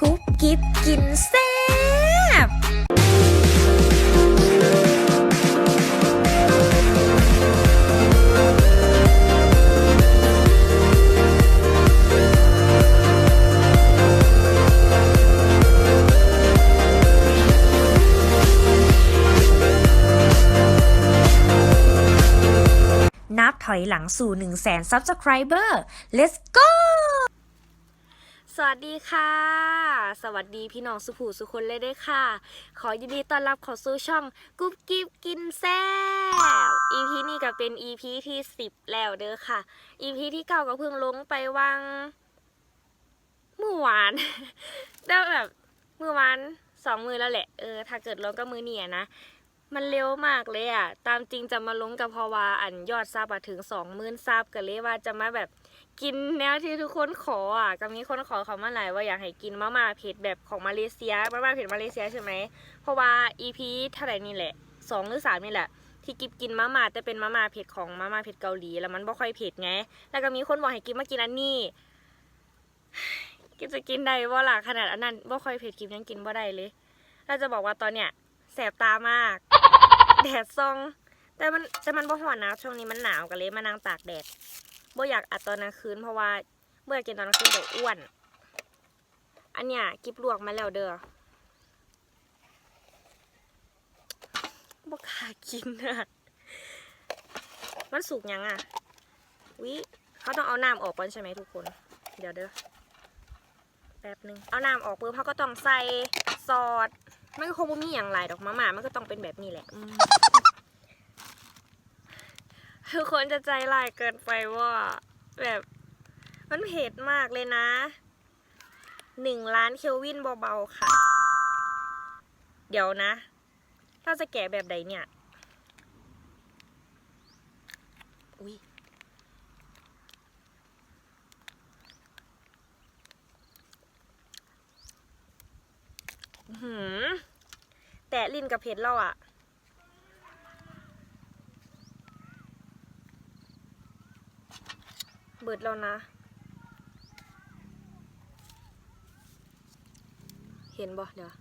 กุ๊บกิ๊บกินแซ่บนับถอยหลังสู่ 1 0 0 0 0แสน Subscriber let's go สวัสดีค่ะ สวัสดีพี่น้องสุภูสุคนเลยด้วยค่ะ ขอยินดีต้อนรับเข้าสู่ช่องกุ๊บกิ๊บกินแซ่บ EP นี้ก็เป็น EP ที่ 10 แล้วเด้อค่ะ EP ที่เก้าก็เพิ่งลงไปวังเมื่อวานได้แบบเมื่อวานสองมือแล้วแหละ เออ ถ้าเกิดลงก็มือเนี่ยนะ มันเร็วมากเลยอะตามจริงจะมาลงกับพราะว่าอันยอดซับอะถึงสองหมื่นซับกันเลยว่าจะมาแบบกินแนวที่ทุกคนขออะก็มีคนขอเขามาหลายว่าอยากให้กินมาม่าเผ็ดแบบของมาเลเซียมาม่าเผ็ดมาเลเซียใช่ไหมเพราะว่า EP เท่าไหร่นี่แหละสองหรือสามนี่แหละที่กิบกินมาม่าแต่เป็นมาม่าเผ็ดของมาม่าเผ็ดเกาหลีแล้วมันบ่ค่อยเผ็ดไง แล้วก็มีคนบอกให้กินมากินอันนี้กินจะกินได้ว่าล่ะขนาดอันนั้นบ่ค่อยเผ็ดกินยังกินบ่ได้เลยเราจะบอกว่าตอนเนี้ยแสบตามาก แดดซอง แต่มันแต่มันบ่ฮ้อนนะช่วงนี้มันหนาวกันเลยมานั่งตากแดดบ่อยากอัดตอนกลางคืนเพราะว่าเมื่อกินตอนกลางคืนเดี๋ยวอ้วน อันเนี้ยกิบลวกมาแล้วเด้อบ่กล้ากินอะมันสุกยังอะวิเขาต้องเอาน้ำออกก่อนใช่ไหมทุกคน เดี๋ยวเด้อแป๊บหนึง เอาน้ำออกปุ๊บเขาก็ต้องใส่ซอส มันก็คงบ่มีอย่างไรดอกมาม่ามันก็ต้องเป็นแบบนี้แหละอืมทุกคนจะใจร้ายเกินไปว่า แบบ มันเผ็ดมากเลยนะหนึ่งล้านเคลวินเบาๆค่ะ เดี๋ยวนะ ถ้าจะแกะแบบใดเนี่ย อุ้ย หือแตะลิ้นกับเผ็ดเราอะเบิดแล้วนะ เห็นบ่เดี๋ยว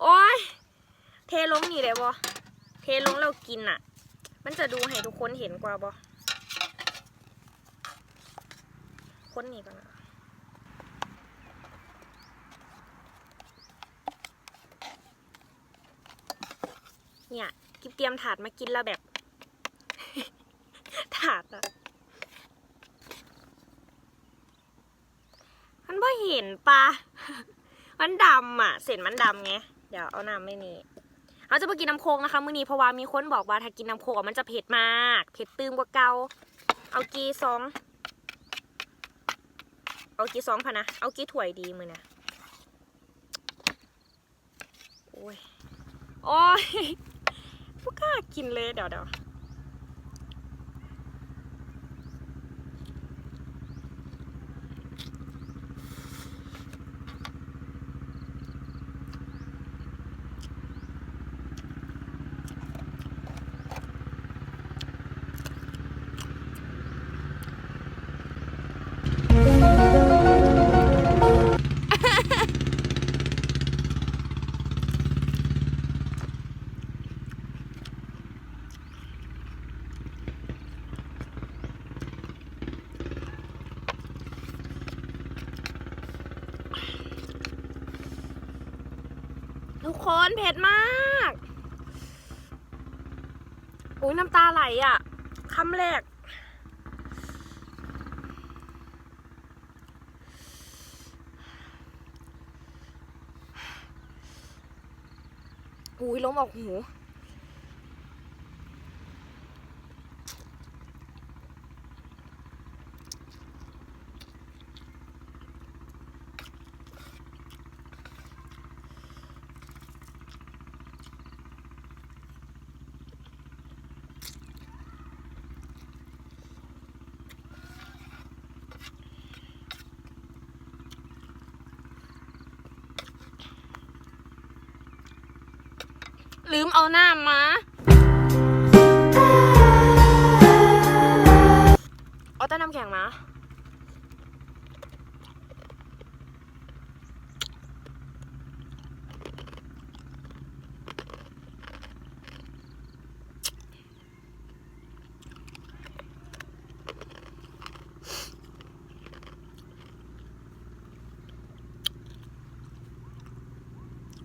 โอ้ย เทลงนี่เลยบ่เทลงเรากินอะ มันจะดูให้ทุกคนเห็นกว่าบ่คนนี้ก่อนนะ เนี่ยกิบเตรียมถาดมากินแล้วแบบ ถาดอะมันบ่เห็นปะมันดำอะเส้นมันดำไง เดี๋ยวเอาน้ำไม่นี่เราจะไปกินน้ำโคงนะคะมื้อนี้เพราะว่ามีคนบอกว่าถ้ากินน้ำโคงอะมันจะเผ็ดมาก เผ็ดตื้มกว่าเกาเอากีซอง เอากีซองพะนะ เอากีถ้วยดีมือนะโอ้ย โอ้ย พวกกล้ากินเลยเดี๋ยวเดี๋ยว คนเผ็ดมากอุ้ยน้ำตาไหลอะคำแรก อุ้ยล้มออกหู เอาหน้ามา เอาแต่น้ำแข็งมา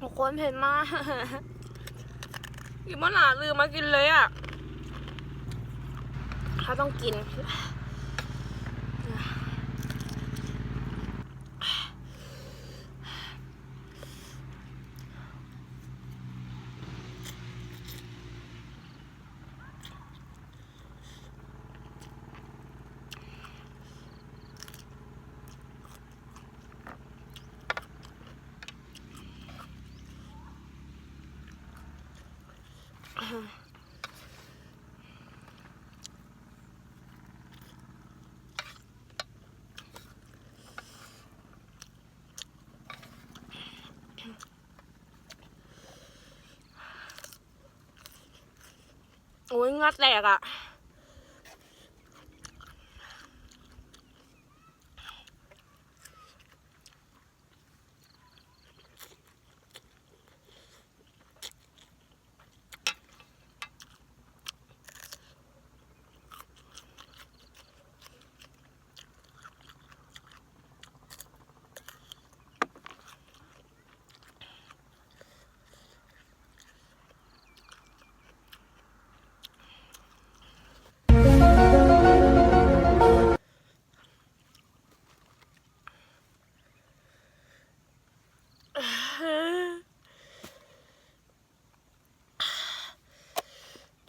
ทุกคนเผ็ดมาก กินมะนาวลืมมากินเลยอะ เขาต้องกิน โอ้ยงัดแตกอะ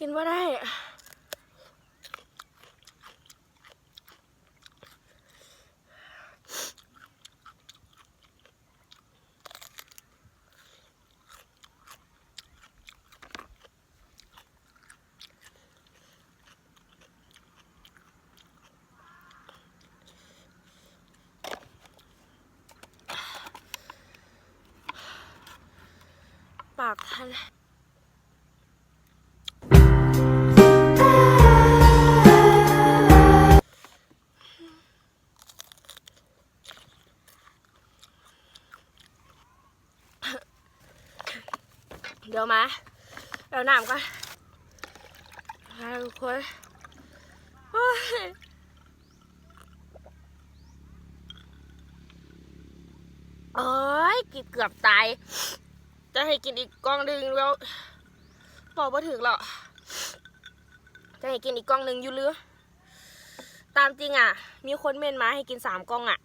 กินว่าได้ปากทัน ดี๋ยวมาเดี๋ยวน้ำก่อนมาทุกคนโอ้ยกินเกือบตาย จะให้กินอีกกล่องหนึ่งแล้วบอกว่าถึงหรอกจะให้กินอีกกล่องหนึ่งอยู่หรือตามจริงอะ มีคนเมนมาให้กินสามกล่องอะ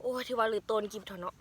โอ้ยที่ว่าหรือโตนกิบเถอะเนาะ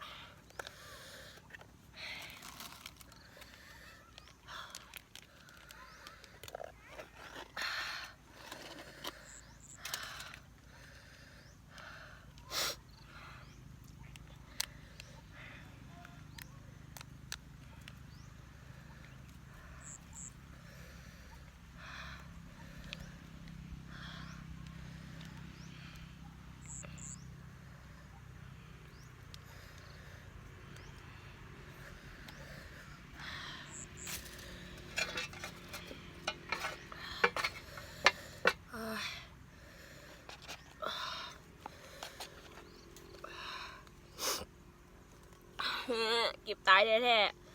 เก็บตายแท้ๆ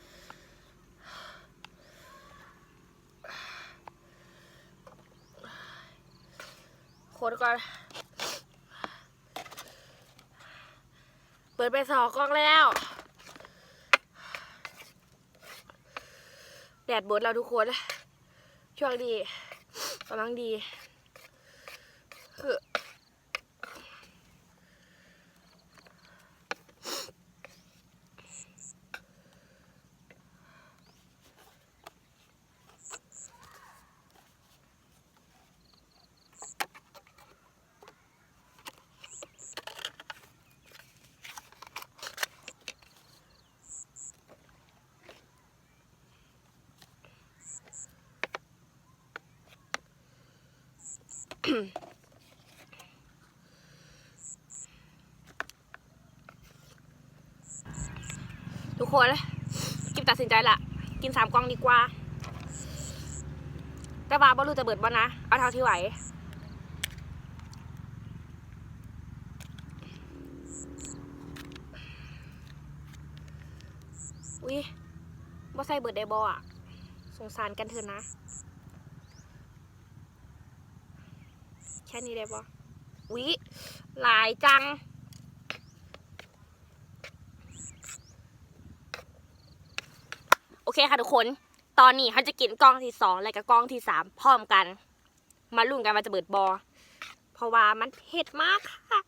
โคตรก่อน เปิดไปสองกล้องแล้ว แดดบดเราทุกคน ช่วงดีกำลังดี คือ ทุกคนกิบตัดสินใจละ กินสามกล่องดีกว่า แต่ว่าบ่รู้จะเบิดบ่นะ เอาเท่าที่ไหวอุ้ยบ่ใส่เบิดได้บ่อะ สงสารกันเถอะนะ แค่นี้ได้บ่อุ๊ยหลายจัง โอเคค่ะทุกคน ตอนนี้เขาจะกินกล้องที่สองและก็กล้องที่สามพร้อมกัน มาลุ้นกันว่าจะเบิดบอ เพราะว่ามันเผ็ดมากค่ะ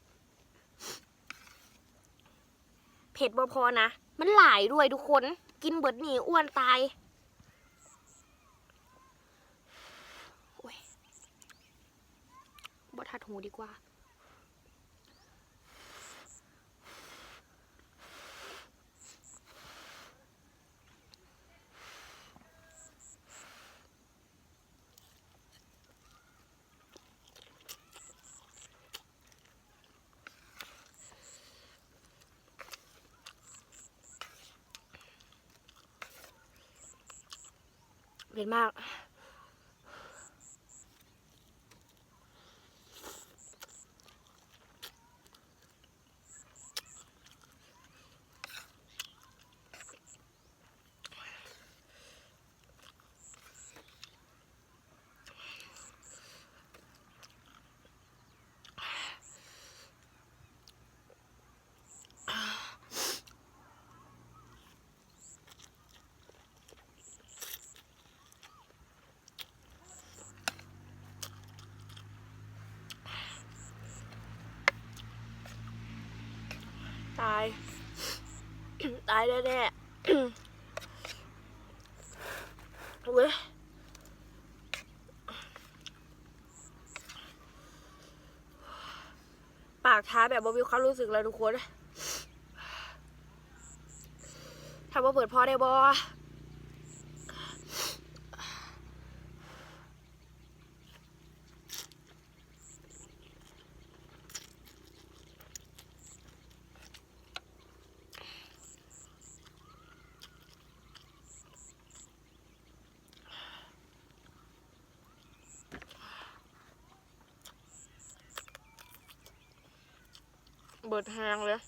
เผ็ดบ่พอนะ มันหลายด้วยทุกคน กินเบิดหนีอ้วนตายโอ้ย บทัดหูดีกว่า เผ็ดมาก ตายตายแน่ๆเว้ยปากท้าแบบบวิวความรู้สึกเลยทุกคนถ้าว่าเปิดพอได้บอ เบิดแหงเลย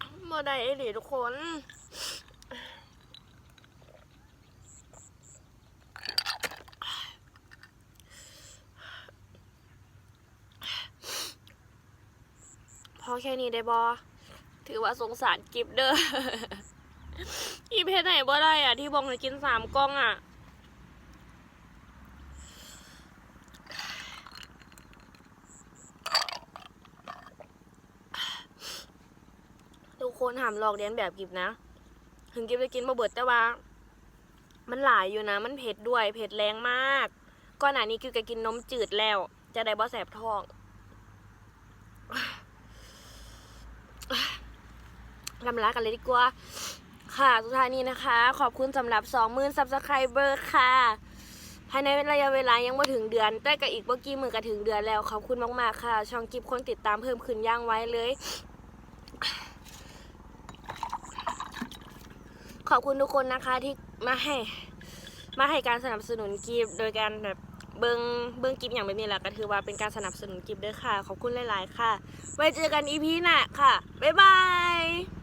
มา ได้เอหลีทุกคนพอแค่นี้ได้บอถือว่าสงสารกิฟเด้ออีเพจไหนบ่ได้อะ ที่บอกให้กินสามกล้องอะ คนห้ามลอกเลียนแบบกิบนะ ถึงกิบจะกินมาเบิดแต่ว่า มันหลายอยู่นะ มันเผ็ดด้วย เผ็ดแรงมาก ก่อนหน้านี้กิบก็กินนมจืดแล้ว จะได้บ่แสบท้องลำลากันเลยดีกว่า ค่ะ สุดท้ายนี้นะคะ ขอบคุณสำหรับ 20,000 subscriber ค่ะ ภายในระยะเวลายังไม่ถึงเดือน แต่ก็อีกเมื่อกี้มือก็ถึงเดือนแล้ว ขอบคุณมาก ๆ ค่ะ ช่องกิฟคนติดตามเพิ่มขึ้นย่างไว้เลย ขอบคุณทุกคนนะคะที่มาให้ มาให้การสนับสนุนกิฟโดยการแบบเบิงเบิงกิฟอย่างแบบนี้แหละก็ถือว่าเป็นการสนับสนุนกิฟด้วยค่ะ ขอบคุณหลาย ๆ ค่ะ ไว้เจอกันอีพีหน้าค่ะ บ๊ายบาย